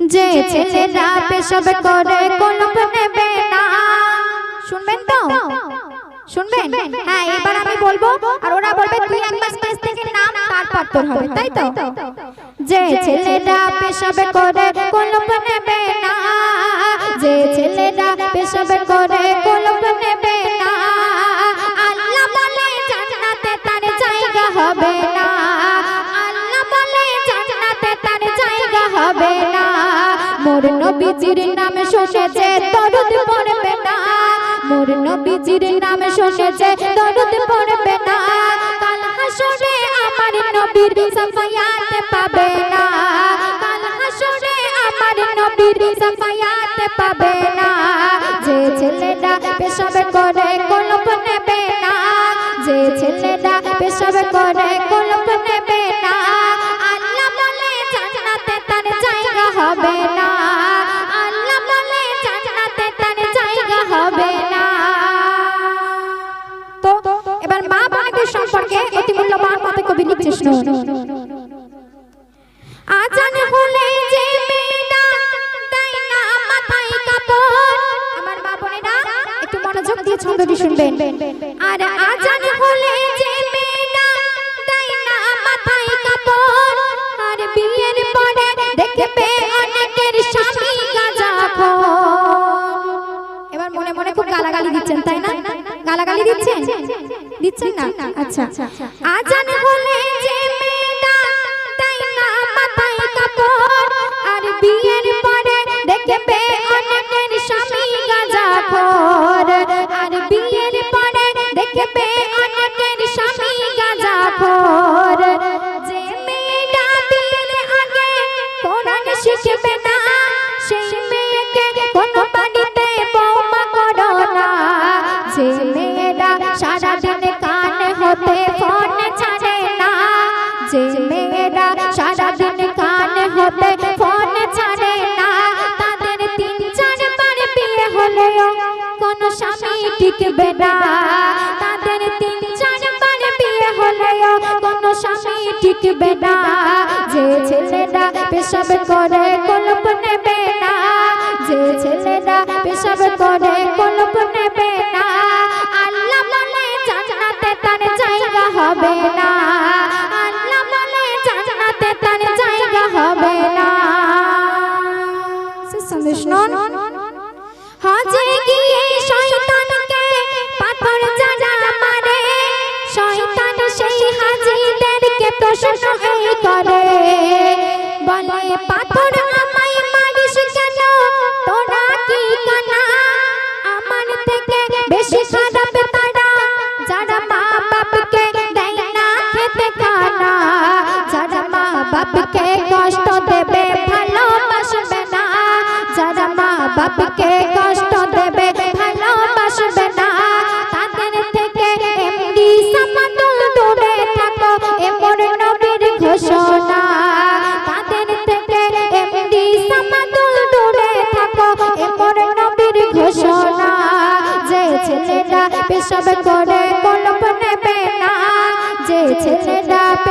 যে ছেলেরা পেশাব করে কলম নেবে না। শুনবেন তো? শুনবেন? হ্যাঁ এবার আমি বলব আর ওরা বলবে তুই একবার স্টেজ থেকে নাম তারপর তোর হবে তাই তো? যে ছেলেরা পেশাব করে কলম নেবে না। যে ছেলেরা পেশাব করে কলম নেবে নবীজির নাম শুনেছে, দরুদ পড়বে না। মোর নবীজির নাম শুনেছে, দরুদ পড়বে না। কাল হাসরে আমার নবীর সাফায়াত পাবে না। কাল হাসরে আমার নবীর সাফায়াত পাবে না। যে ছেলেটা পেশাব করে কলপ নেবে না। যে ছেলেটা পেশাব করে কবি আজান হলে যে মেয়েটা দেয় না মাথায় কাপড়? আমার মা বোনেরা একটু মনোযোগ দিয়ে ছন্দটি শুনবেন। আর আজান হলে যে মেয়েটা দেয় না মাথায় কাপড়? আর বিয়ের পরে দেখবে অনেকের স্বামী গাঁজাখোর এবার মনে মনে খুব গালাগালি দিচ্ছেন তাই না? গালাগালি দিচ্ছেন? দিচ্ছেন না। আচ্ছা। আজান হলে পরে টিকবে না যে ছেলেরা পেশাব করে কলপ নেবে না। যে ছেলেরা পেশাব করে কলপ নেবে না। আল্লাহ বলে জান্নাতে তার জায়গা হবে না। আল্লাহ বলে জান্নাতে তার জায়গা হবে না। শুনুন হজে বেশি খারাপ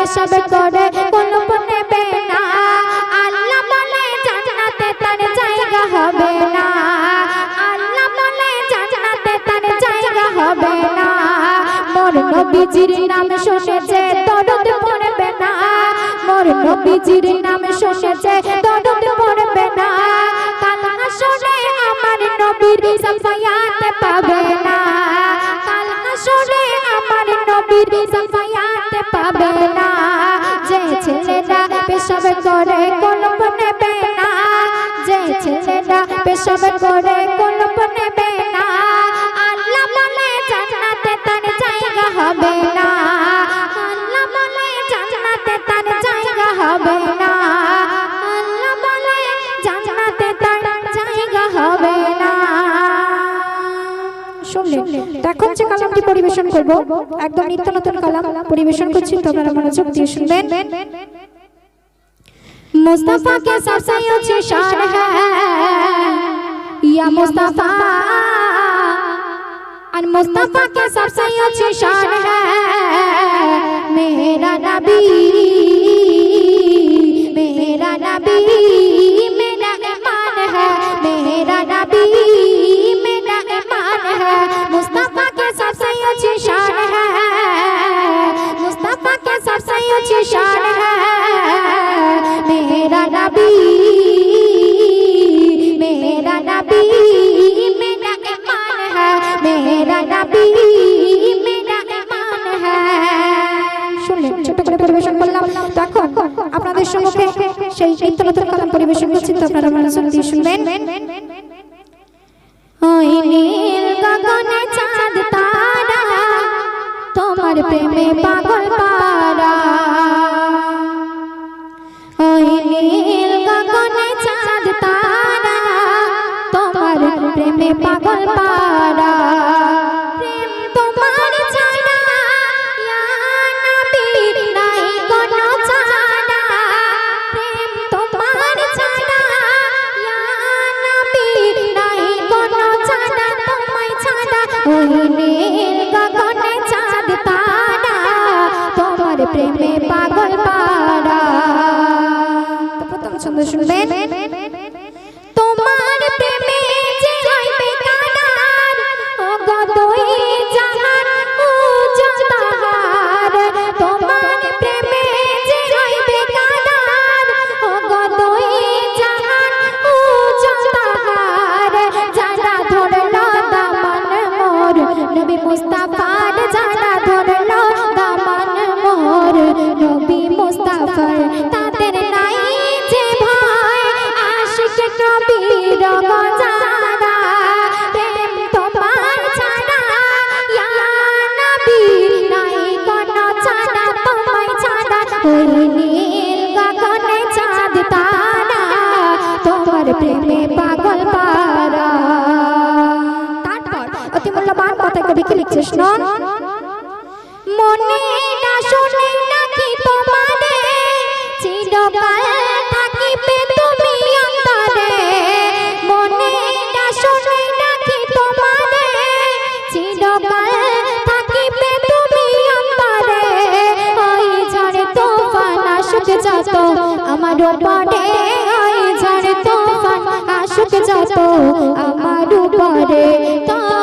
পেশাব করে কলপ নেবে না। আল্লাহ বলে জান্নাতে তার জায়গা হবে না। আল্লাহ বলে জান্নাতে তার জায়গা হবে না। মোর নবীজির নাম শুনেছে, দরদ পড়বে না। মোর নবীজির নাম শুনেছে করে কলম নেবে না আল্লাহ বলে জান্নাতে তার জায়গা হবে না আল্লাহ বলে জান্নাতে তার জায়গা হবে না আল্লাহ বলে জান্নাতে তার জায়গা হবে না শুনলেন তো এখন যে কালামটি পরিবেশন করব একদম নিত্য নতুন কালাম পরিবেশন করছি তো আপনারা মনোযোগ দিয়ে শুনবেন मुस्तफा के सबसे ऊंची शान है या मुस्तफा और मुस्तफा के सबसे ऊंची शान है मेरा नबी করছেন তো আপনারা মনোযোগ দিয়ে শুনবেন? ওই নীল গগনে চাঁদ তারা, তোমার প্রেমে পাগল পারা। ওই নীল গগনে চাঁদ তারা, তোমার প্রেমে পাগল পারা। তোমার কথা কবি কি লিখছে শুনুন মনে না শুনে নাকি তোমারে, চিরকাল থাকিবে তুমি অন্তরে। মনে না শুনে নাকি তোমারে, চিরকাল থাকিবে তুমি অন্তরে। ওই ঝড়ে তুফান আসুক যত, আমার উপরে ওই ঝড়ে তুফান আসুক যত, আমার উপরে। তবু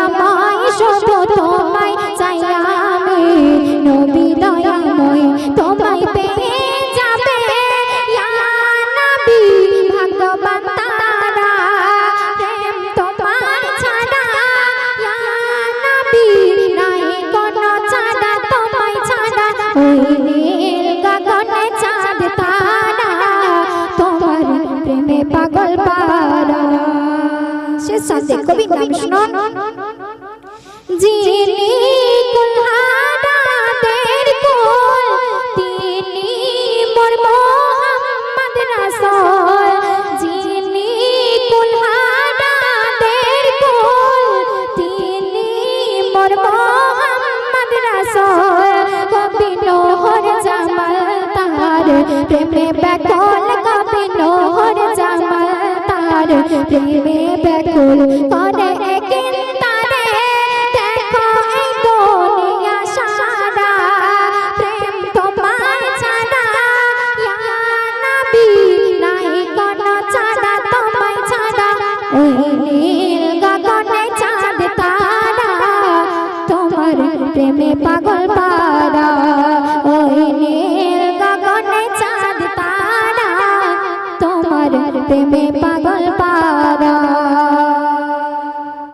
সে সাথে কবি নাম শুনুন যিনি কুলহারাদের কুল, তিনি মোর মোহাম্মদ রাসূল। যিনি কুলহারাদের কুল, তিনি মোর মোহাম্মদ রাসূল। কবি নোহর জামাল তার প্রেমে ব্যাকুল। কবি নোহর জামাল তার প্রেমে